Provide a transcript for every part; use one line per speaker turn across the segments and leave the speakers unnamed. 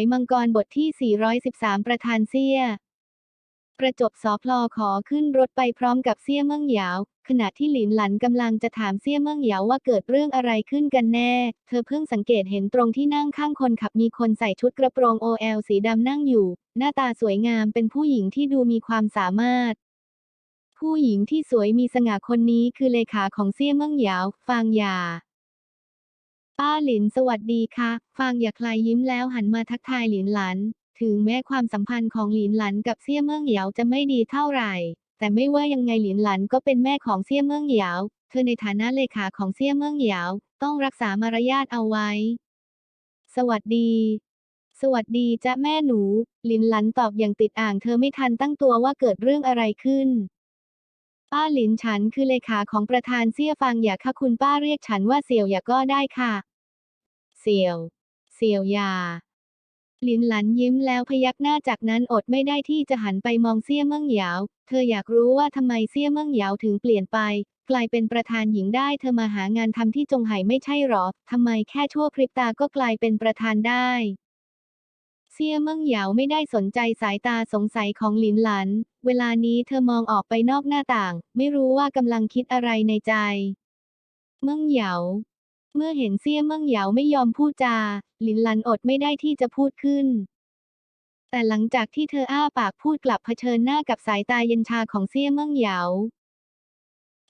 ยมังกรบทที่ 413 ประธานเซี่ย ประจบสอพลอขอขึ้นรถไปพร้อมกับเซี่ยเมิ่งหยาว ขณะที่หลินหลันกำลังจะถามเซี่ยเมิ่งหยาวว่าเกิดเรื่องอะไรขึ้นกันแน่ เธอเพิ่งสังเกตเห็นตรงที่นั่งข้างคนขับมีคนใส่ชุดกระโปรง OL สีดำนั่งอยู่ หน้าตาสวยงามเป็นผู้หญิงที่ดูมีความสามารถผู้หญิงที่สวยมีสง่าคนนี้คือเลขาของเซี่ยเมิ่งหยาว ฟางหยา ป้าหลินสวัสดีค่ะ ฟางอย่าคลายยิ้มแล้วหันมาทักทายหลินหลันถึงแม้ความสัมพันธ์ของหลินหลันกับเซี่ยเมิ่งเหยาจะไม่ดีเท่าไหร่ แต่ไม่ว่ายังไงหลินหลันก็เป็นแม่ของเซี่ยเมิ่งเหยา เธอในฐานะเลขาของเซี่ยเมิ่งเหยา ต้องรักษามารยาทเอาไว้ สวัสดี สวัสดีจ้ะแม่หนู หลินหลันตอบอย่างติดอ่างเธอไม่ทันตั้งตัวว่าเกิดเรื่องอะไรขึ้นป้าหลินฉันคือเลขาของประธานเซี่ยฟางอย่าค่ะคุณป้าเรียกฉันว่าเสี่ยวอย่าก็ได้ค่ะ เสี่ยว เสี่ยวยา หลินหลันยิ้มแล้วพยักหน้าจากนั้นอดไม่ได้ที่จะหันไปมองเซี่ยเมิ่งเหยาว เธออยากรู้ว่าทำไมเซี่ยเมิ่งเหยาวถึงเปลี่ยนไป กลายเป็นประธานหญิงได้เธอมาหางานทำที่จงไห่ไม่ใช่หรอทำไมแค่ชั่วพริบตาก็กลายเป็นประธานได้เซี่ยเมิ่งเหยาวไม่ได้สนใจสายตาสงสัยของหลินหลัน เวลานี้เธอมองออกไปนอกหน้าต่าง ไม่รู้ว่ากำลังคิดอะไรในใจ เมิ่งเหยา เมื่อเห็นเซี่ยเมิ่งเหยาไม่ยอมพูดจา หลินหลันอดไม่ได้ที่จะพูดขึ้น แต่หลังจากที่เธออ้าปากพูดกลับเผชิญหน้ากับสายตาเย็นชาของเซี่ยเมิ่งเหยา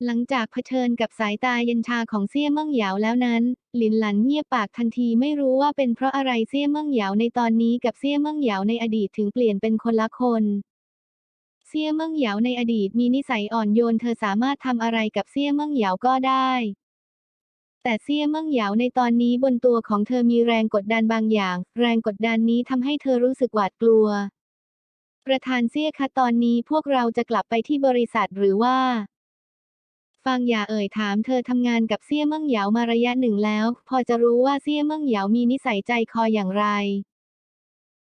หลังจากเผชิญกับสายตาเย็นชาของเซี่ยเมิ่งเหยาแล้วนั้น หลินหลันเงียบปากทันทีไม่รู้ว่าเป็นเพราะอะไรเซี่ยเมิ่งเหยาในตอนนี้กับเซี่ยเมิ่งเหยาในอดีตถึงเปลี่ยนเป็นคนละคนเซี่ยเมิ่งเหยาในอดีตมีนิสัยอ่อนโยนเธอสามารถทำอะไรกับเซี่ยเมิ่งเหยาก็ได้ แต่เซี่ยเมิ่งเหยาในตอนนี้บนตัวของเธอมีแรงกดดันบางอย่าง แรงกดดันนี้ทำให้เธอรู้สึกหวาดกลัว ประธานเซี่ยคะตอนนี้พวกเราจะกลับไปที่บริษัทหรือว่าฟังอย่าเอ่ยถามเธอทำงานกับเซี่ยเมิ่งเหยามาระยะหนึ่งแล้ว พอจะรู้ว่าเซี่ยเมิ่งเหยามีนิสัยใจคออย่างไร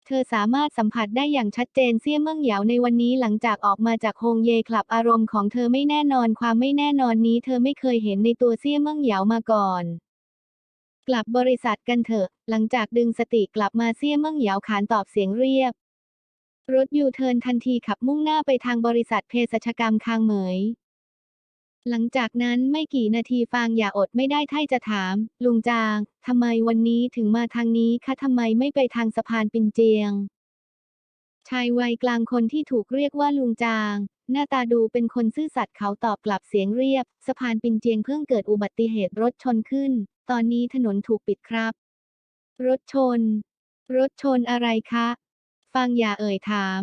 เธอสามารถสัมผัสได้อย่างชัดเจนเซี่ยเมิ่งเหยาในวันนี้หลังจากออกมาจากโฮงเยคลับอารมณ์ของเธอไม่แน่นอนความไม่แน่นอนนี้เธอไม่เคยเห็นในตัวเซี่ยเมิ่งเหยามาก่อน กลับบริษัทกันเถอะ หลังจากดึงสติกลับมาเซี่ยเมิ่งเหยาขานตอบเสียงเรียบ รถยูเทิร์นทันทีขับมุ่งหน้าไปทางบริษัทเภสัชกรรมคางเหมย หลังจากนั้นไม่กี่นาทีฟางอย่าอดไม่ได้ที่จะถาม ลุงจางทำไมวันนี้ถึงมาทางนี้คะทำไมไม่ไปทางสะพานปินเจียง ชายวัยกลางคนที่ถูกเรียกว่าลุงจาง หน้าตาดูเป็นคนซื่อสัตย์เขาตอบกลับเสียงเรียบ สะพานปินเจียงเพิ่งเกิดอุบัติเหตุรถชนขึ้น ตอนนี้ถนนถูกปิดครับ รถชน รถชนอะไรคะฟังอย่าเอ่ยถาม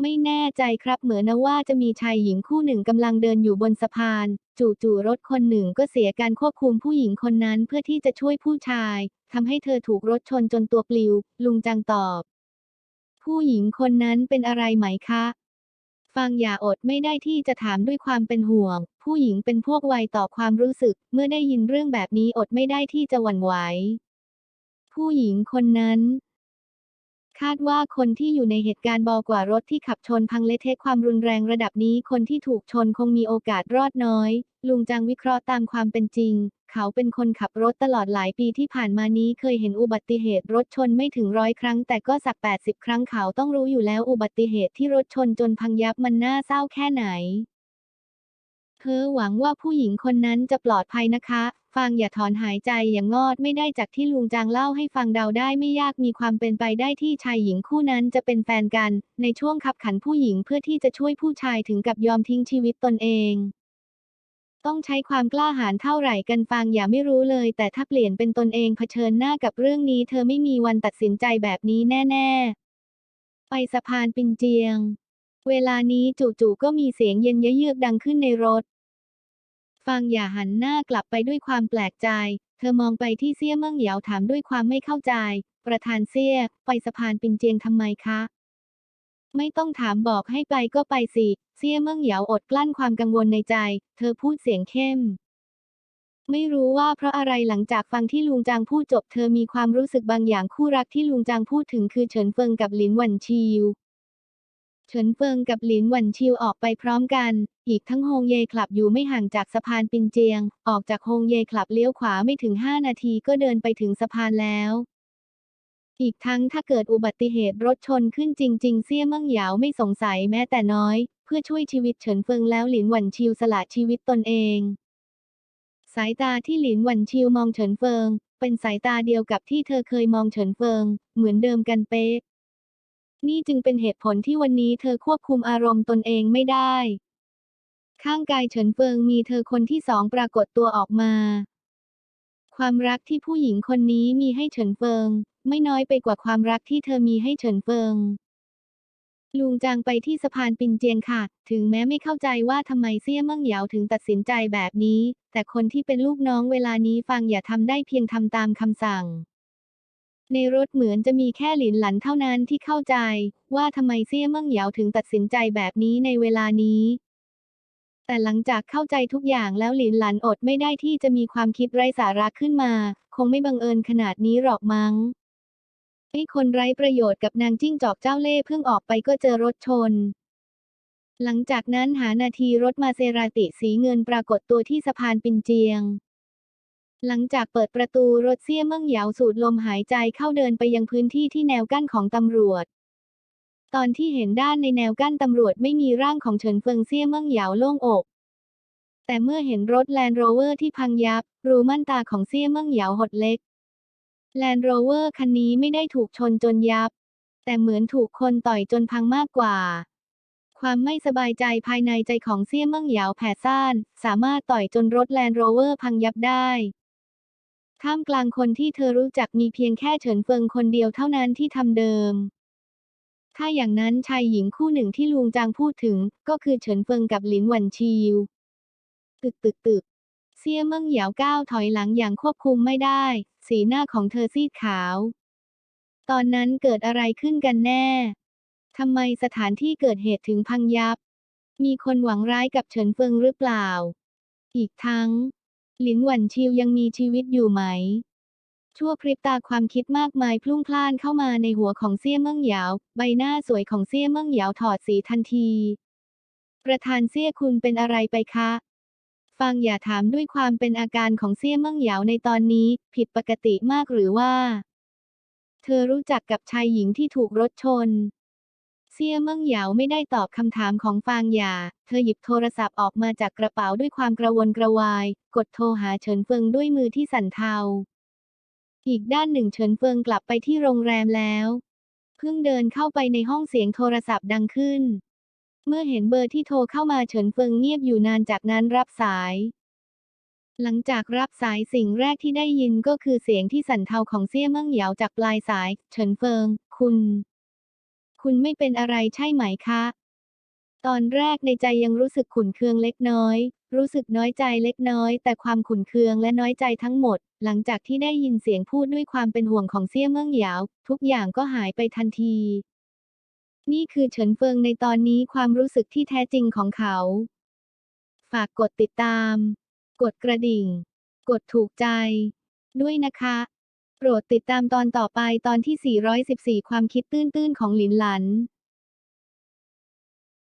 ไม่แน่ใจครับเหมือนว่าจะมีชายหญิงคู่หนึ่งกำลังเดินอยู่บนสะพาน จู่ๆรถคนหนึ่งก็เสียการควบคุมผู้หญิงคนนั้นเพื่อที่จะช่วยผู้ชายทำให้เธอถูกรถชนจนตัวปลิว ลุงจังตอบ ผู้หญิงคนนั้นเป็นอะไรไหมคะ ฟังอย่าอดไม่ได้ที่จะถามด้วยความเป็นห่วง ผู้หญิงเป็นพวกไวต่อความรู้สึก เมื่อได้ยินเรื่องแบบนี้อดไม่ได้ที่จะหวั่นไหวผู้หญิงคนนั้น คาดว่าคนที่อยู่ในเหตุการณ์บอกว่ารถที่ขับชนพังเละเทะความรุนแรงระดับนี้คนที่ถูกชนคงมีโอกาสรอดน้อย ลุงจังวิเคราะห์ตามความเป็นจริง เขาเป็นคนขับรถตลอดหลายปีที่ผ่านมานี้เคยเห็นอุบัติเหตุรถชนไม่ถึงร้อยครั้ง แต่ก็สัก 80 ครั้งเขาต้องรู้อยู่แล้วอุบัติเหตุที่รถชนจนพังยับมันน่าเศร้าแค่ไหนเธอหวังว่าผู้หญิงคนนั้นจะปลอดภัยนะคะ ฟังอย่าถอนหายใจอย่างงอดไม่ได้จากที่ลุงจางเล่าให้ฟังเดาได้ไม่ยากมีความเป็นไปได้ที่ชายหญิงคู่นั้นจะเป็นแฟนกัน ในช่วงขับขันผู้หญิงเพื่อที่จะช่วยผู้ชายถึงกับยอมทิ้งชีวิตตนเอง ต้องใช้ความกล้าหาญเท่าไหร่กันฟังอย่าไม่รู้เลย แต่ถ้าเปลี่ยนเป็นตนเองเผชิญหน้ากับเรื่องนี้ เธอไม่มีวันตัดสินใจแบบนี้แน่ ๆ ไปสะพานปินเจียง เวลานี้จู่ๆก็มีเสียงเย็นเยือกดังขึ้นในรถ ฟังอย่าหันหน้ากลับไปด้วยความแปลกใจ เธอมองไปที่เซี่ยเมิ่งเหยาถามด้วยความไม่เข้าใจ ประธานเซี่ย ไปสะพานปินเจียงทำไมคะ ไม่ต้องถามบอกให้ไปก็ไปสิ เซี่ยเมิ่งเหยาอดกลั้นความกังวลในใจ เธอพูดเสียงเข้ม ไม่รู้ว่าเพราะอะไรหลังจากฟังที่ลุงจางพูดจบ เธอมีความรู้สึกบางอย่างคู่รักที่ลุงจางพูดถึงคือเฉินเฟิงกับหลินหวันชิว เฉินเฟิงกับหลินหวันชิวออกไปพร้อมกัน อีกทั้งฮงเยคลับอยู่ไม่ห่างจากสะพานปินเจียง ออกจากฮงเยคลับเลี้ยวขวาไม่ถึง 5 นาทีก็เดินไปถึงสะพานแล้ว อีกทั้งถ้าเกิดอุบัติเหตุรถชนขึ้นจริง ๆเซี่ยเมิ่งเหยาไม่สงสัยแม้แต่น้อย เพื่อช่วยชีวิตเฉินเฟิงแล้วหลินหวันชิวสละชีวิตตนเอง สายตาที่หลินหวันชิวมองเฉินเฟิง เป็นสายตาเดียวกับที่เธอเคยมองเฉินเฟิง เหมือนเดิมกันเป๊ะ นี่จึงเป็นเหตุผลที่วันนี้เธอควบคุมอารมณ์ตนเองไม่ได้ ข้างกายเฉินเฟิงมีเธอคนที่สองปรากฏตัวออกมา ความรักที่ผู้หญิงคนนี้มีให้เฉินเฟิง ไม่น้อยไปกว่าความรักที่เธอมีให้เฉินเฟิงลุงจางไปที่สะพานปินเจียงค่ะ ถึงแม้ไม่เข้าใจว่าทำไมเซี่ยเมิ่งเหยาถึงตัดสินใจแบบนี้ แต่คนที่เป็นลูกน้องเวลานี้ฟังอย่าทำได้เพียงทำตามคำสั่ง ในรถเหมือนจะมีแค่หลินหลันเท่านั้นที่เข้าใจ ว่าทำไมเซี่ยเมิ่งเหยาถึงตัดสินใจแบบนี้ในเวลานี้ แต่หลังจากเข้าใจทุกอย่างแล้วหลินหลันอดไม่ได้ที่จะมีความคิดไร้สาระขึ้นมา คงไม่บังเอิญขนาดนี้หรอกมั้งไอ้คนไร้ประโยชน์กับนางจิ้งจอกเจ้าเล่ห์เพิ่งออกไปก็เจอรถชน หลังจากนั้นหานาทีรถมาเซราติสีเงินปรากฏตัวที่สะพานปินเจียง หลังจากเปิดประตูรถเซี่ยเมิ่งเหยาสูดลมหายใจเข้าเดินไปยังพื้นที่ที่แนวกั้นของตำรวจ ตอนที่เห็นด้านในแนวกั้นตำรวจไม่มีร่างของเฉินเฟิงเซี่ยเมิ่งเหยาโล่งอก แต่เมื่อเห็นรถแลนด์โรเวอร์ที่พังยับ รูมั่นตาของเซี่ยเมิ่งเหยาหดเล็กแลนด์โรเวอร์คันนี้ไม่ได้ถูกชนจนยับ แต่เหมือนถูกคนต่อยจนพังมากกว่า ความไม่สบายใจภายในใจของเซี่ยเมิ่งเหยาแผ่ซ่าน สามารถต่อยจนรถแลนด์โรเวอร์พังยับได้ ท่ามกลางคนที่เธอรู้จักมีเพียงแค่เฉินเฟิงคนเดียวเท่านั้นที่ทำเดิม ถ้าอย่างนั้นชายหญิงคู่หนึ่งที่ลุงจางพูดถึง ก็คือเฉินเฟิงกับหลินหวันชิว ตึกตึกตึกเซี่ยเมิ่งเหยาก้าวถอยหลังอย่างควบคุมไม่ได้ สีหน้าของเธอซีดขาว ตอนนั้นเกิดอะไรขึ้นกันแน่ทำไมสถานที่เกิดเหตุถึงพังยับ มีคนหวังร้ายกับเฉินเฟิงหรือเปล่า อีกทั้ง หลินหวันชิวยังมีชีวิตอยู่ไหม ชั่วพริบตาความคิดมากมายพลุ่งพล่านเข้ามาในหัวของเซี่ยเมิ่งเหยาใบหน้าสวยของเซี่ยเมิ่งเหยาถอดสีทันที ประธานเซี่ยคุณเป็นอะไรไปคะ ฟังอย่าถามด้วยความเป็นอาการของเซี่ยเมิ่งเหยาในตอนนี้ ผิดปกติมากหรือว่า เธอรู้จักกับชายหญิงที่ถูกรถชน เซี่ยเมิ่งเหยาไม่ได้ตอบคำถามของฟางหยา เธอหยิบโทรศัพท์ออกมาจากกระเป๋าด้วยความกระวนกระวาย กดโทรหาเฉินเฟิงด้วยมือที่สั่นเทา อีกด้านหนึ่งเฉินเฟิงกลับไปที่โรงแรมแล้ว เพิ่งเดินเข้าไปในห้องเสียงโทรศัพท์ดังขึ้น เมื่อเห็นเบอร์ที่โทรเข้ามาเฉินเฟิงเงียบอยู่นานจากนั้นรับสาย หลังจากรับสายสิ่งแรกที่ได้ยินก็คือเสียงที่สั่นเทาของเซี่ยเมิ่งเหยาจากปลายสาย เฉินเฟิง คุณ คุณไม่เป็นอะไรใช่ไหมคะ ตอนแรกในใจยังรู้สึกขุนเคืองเล็กน้อย รู้สึกน้อยใจเล็กน้อย แต่ความขุนเคืองและน้อยใจทั้งหมด หลังจากที่ได้ยินเสียงพูดด้วยความเป็นห่วงของเซี่ยเมิ่งเหยาทุกอย่างก็หายไปทันที นี่คือเฉินเฟิงในตอนนี้ความรู้สึกที่แท้จริงของเขา ฝากกดติดตาม กดกระดิ่ง กดถูกใจ ด้วยนะคะ ปรดติดตามตอนต่อไปตอนที่ 414 ความคิดตื้นๆของหลินหลัน